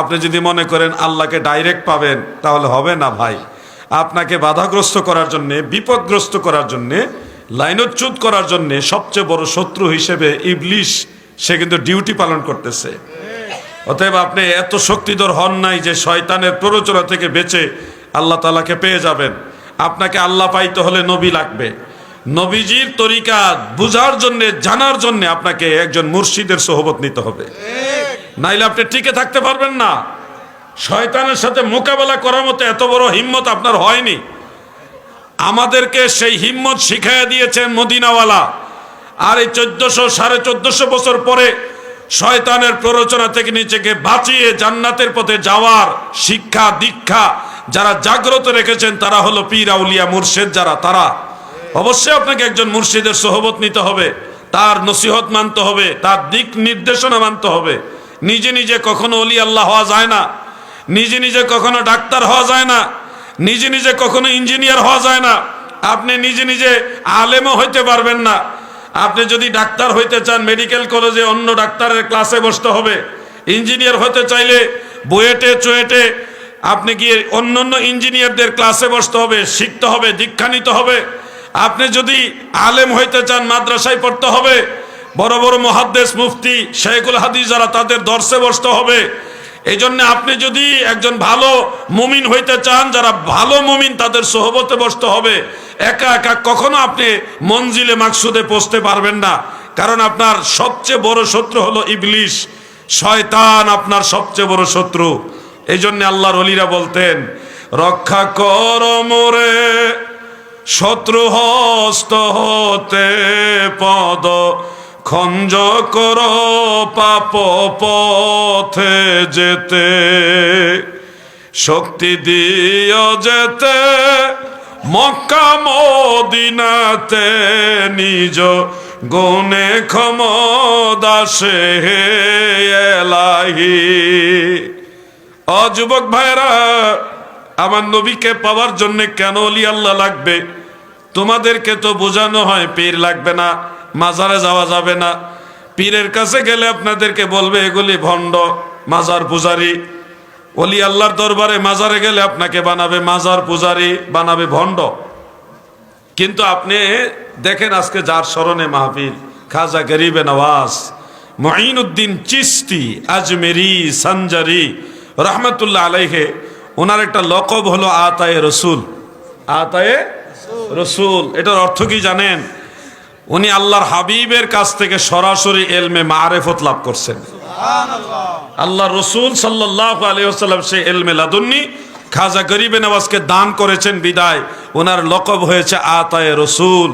আপনি যদি মনে করেন আল্লাহকে ডাইরেক্ট পাবেন, তাহলে হবে না ভাই। আপনাকে বাধাগ্রস্ত করার জন্যে, বিপদগ্রস্ত করার জন্যে, লাইনোচ্যুত করার জন্যে সবচেয়ে বড় শত্রু হিসেবে ইবলিশ, সে কিন্তু ডিউটি পালন করতেছে। অতএব আপনি এত শক্তিধর হন নাই যে শয়তানের প্ররোচনা থেকে বেঁচে আল্লাহ তালাকে পেয়ে যাবেন। আপনাকে আল্লাহ পাইতে হলে নবী লাগবে। নবীজির তরিকা বুঝার জন্য, জানার জন্য আপনাকে একজন মুর্শিদের সোহবত নিতে হবে। নাইলে আপনি টিকে থাকতে পারবেন না। শয়তানের সাথে মোকাবেলা করার মতো এত বড় হিম্মত আপনার হয়নি। আমাদেরকে সেই হিম্মত শিখাইয়া দিয়েছেন মদিনাওয়ালা। আর এই চোদ্দশো, সাড়ে চোদ্দশো বছর পরে শয়তানের প্ররোচনা থেকে নিজেকে বাঁচিয়ে জান্নাতের পথে যাওয়ার শিক্ষা, দীক্ষা যারা জাগ্রত রেখেছেন তারা হলো পীর, আউলিয়া, মুর্শেদ যারা, তারা। অবশ্যই আপনাকে একজন মুর্শিদের সহবত নিতে হবে। তার নসিহত মানতে হবে, তার দিক নির্দেশনা মানতে হবে। নিজে নিজে কখনো অলি আল্লাহ হওয়া যায় না। নিজে নিজে কখনো ডাক্তার হওয়া যায় না। নিজে নিজে কখনো ইঞ্জিনিয়ার হওয়া যায় না। আপনি নিজে নিজে আলেমও হইতে পারবেন না। আপনি যদি ডাক্তার হইতে চান, মেডিকেল কলেজে অন্য ডাক্তারের ক্লাসে বসতে হবে। ইঞ্জিনিয়ার হতে চাইলে বুয়েটে, চুয়েটে আপনি গিয়ে অন্য অন্য ইঞ্জিনিয়ারদের ক্লাসে বসতে হবে, শিখতে হবে, দীক্ষা নিতে হবে। আপনি যদি আলেম হইতে চান, মাদ্রাসায় পড়তে হবে বড় বড় মহাদ্দেশ মুফতি শেখুল হাদিস যারা তাদের দর্শে বসতে হবে। এই জন্য আপনি যদি একজন ভালো মুমিন হইতে চান, যারা ভালো মুমিন তাদের সোহবতে বসতে হবে। একা একা কখনো আপনি মঞ্জিলে মাকসুদে পৌঁছতে পারবেন না। কারণ আপনার সবচেয়ে বড় শত্রু হলো ইবলিশ শয়তান আপনার সবচেয়ে বড় শত্রু। এই জন্য আল্লাহর অলিরা বলতেন, রক্ষা কর মোরে শত্রু হস্ত হতে পদ খঞ্জ কর পাপ পথে যেতে, শক্তি দিও যেতে, মক্কা মদিনাতে নিজ গুণে ক্ষম দাসে এলাহি। অযুবক ভাইরা আমার নবীকে পাওয়ার জন্য কেন অলি আল্লাহ লাগবে? তোমাদেরকে তো বোঝানো হয়, পীর লাগবে না। মাজারে যাওয়া যাবে না। পীরের কাছে গেলে আপনাদেরকে বলবে, এগুলি ভণ্ড মাজার পূজারি। অলি আল্লাহর দরবারে মাজারে গেলে আপনাকে বানাবে মাজার পূজারি, বানাবে ভণ্ড। কিন্তু আপনি দেখেন আজকে যার স্মরণে মাহফিল, খাজা গরিবে নওয়াজ, মঈনুদ্দিন চিস্তি, আজমেরি, সঞ্জারি, রহমতুল্লাহ আলাইহে, ওনার একটা লকব হলো আতায়ে রসুল। আতায়ে রসুল, এটার অর্থ কি জানেন? উনি আল্লাহর হাবিবের কাছ থেকে সরাসরি এলমে মারেফত লাভ করছেন। আল্লাহ রসুল সাল্লাহ আলিয়াল্লাম সে এলমে লাদুন্নি খাজা গরিবে নওয়াজকে দান করেছেন বিদায়। ওনার লকব হয়েছে আতায় রসুল।